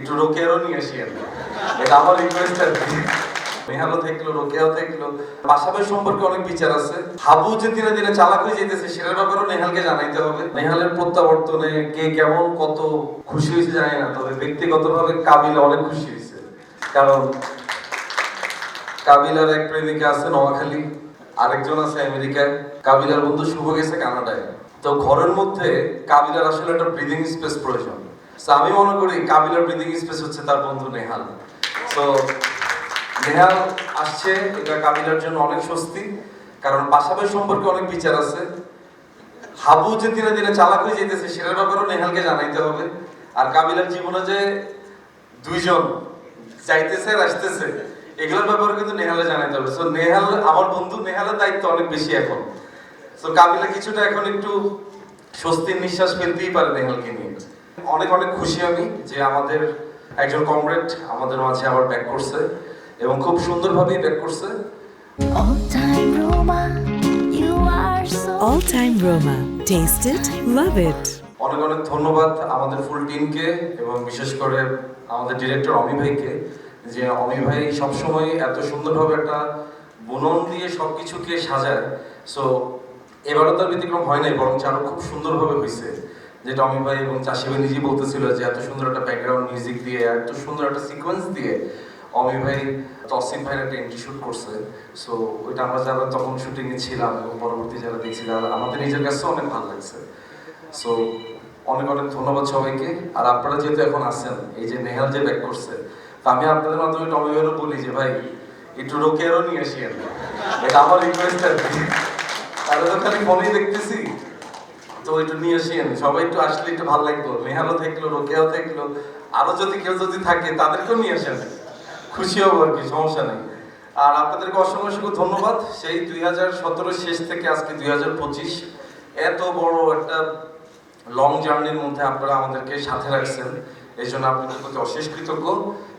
একটু রোকেয়ারও নিয়ে আসি আর এটা আমার রিকোয়েস্ট আর কি। থাকল, রোকেয়াও থাকল। সম্পর্কে অনেক বিচার আছে। হাবু যে দিনে দিনে চালাক হয়ে যেতেছে সেটার ব্যাপারেও নেহালকে জানাইতে হবে। নেহালের প্রত্যাবর্তনে কে কেমন কত খুশি হয়েছে জানি না, তবে ব্যক্তিগতভাবে কাবিল অনেক খুশি হয়েছে। কারণ কাবিলার এক প্রেমিকা আছে নোয়াখালী, আরেকজন আছে আমেরিকায়। কাবিলার বন্ধু শুভ গেছে কানাডায়। তো ঘরের মধ্যে কাবিলার আসলে একটা ব্রিদিং স্পেস প্রয়োজন। So, আমি মনে করি কাবিলার ব্রিদিং স্পেস হচ্ছে তার বন্ধু নেহাল। তো নেহাল আসছে, এটা কাবিলার জন্য অনেক স্বস্তি, কারণ পাশাপাশি সম্পর্কে অনেক বিচার আছে। হাবু যে দিনে দিনে চালাক হয়ে যেতেছে সেটার ব্যাপারেও নেহালকে জানাইতে হবে। আর কাবিলার জীবনে যে দুইজন যাইতেছে আসতেছে, এগুলোর ব্যাপারে কিন্তু নেহালে জানাইতে হবে। সো নেহাল, আমার বন্ধু নেহালের দায়িত্ব অনেক বেশি এখন। সো কাবিলা কিছুটা এখন একটু স্বস্তির নিঃশ্বাস ফেলতেই পারে নেহালকে নিয়ে। অনেক অনেক খুশি আমি যে আমাদের একজন কমরেড আমাদের মাঝে আবার ব্যাক করছে এবং খুব সুন্দরভাবেই ব্যাক করছে। All time Roma, Taste it, love it. অনেক অনেক ধন্যবাদ আমাদের ফুল টিমকে এবং বিশেষ করে আমাদের ডিরেক্টর অমি ভাইকে যে অমি ভাই সবসময় এত সুন্দরভাবে একটা বুনন দিয়ে সবকিছুকে সাজায়। সো এবারও তার ব্যতিক্রম হয় নাই বরং আরও খুব সুন্দরভাবে হয়েছে যেটা অমি ভাই এবং চাষি ভাই নিজেই বলতেছিল যে এত সুন্দর একটা ব্যাকগ্রাউন্ড মিউজিক দিয়ে, এত সুন্দর একটা সিকোয়েন্স দিয়ে অমি ভাই তসিম ভাইয়ের একটা এন্ট্রি শুট করছে। সো ওইটা আমরা যারা তখন শুটিংয়ে ছিলাম এবং পরবর্তী যারা দেখছি যারা আমাদের নিজের কাছেও অনেক ভালো লাগছে। সো অনেক অনেক ধন্যবাদ সবাইকে। আর আপনারা যেহেতু এখন আছেন, এই যে নেহাল যে ব্যাক করছে, তো আমি আপনাদের মাধ্যমে টমি ভাইয়েরও বলি যে, ভাই, একটু রোকেয়ারও নিয়ে আসি এটা আমার রিকোয়েস্ট আর কি। তাহলে তো খালি ফোনেই দেখতেছি। তো একটু নিয়ে আমি। সবাই একটু আসলে একটু ভালো লাগতো। নেহালও থাকল, রোকেয়াও থাকল। আরও যদি কেউ যদি থাকে, তাদেরকেও নিয়ে আসেন খুশি হব আর কি, সমস্যা নেই। আর আপনাদেরকে অসংখ্য অসংখ্য ধন্যবাদ। সেই দুই হাজার সতেরো শেষ থেকে আজকে দুই হাজার পঁচিশ এত বড় একটা লং জার্নির মধ্যে আপনারা আমাদেরকে সাথে রাখছেন। এই জন্য আপনাদের প্রতি অশেষ কৃতজ্ঞ।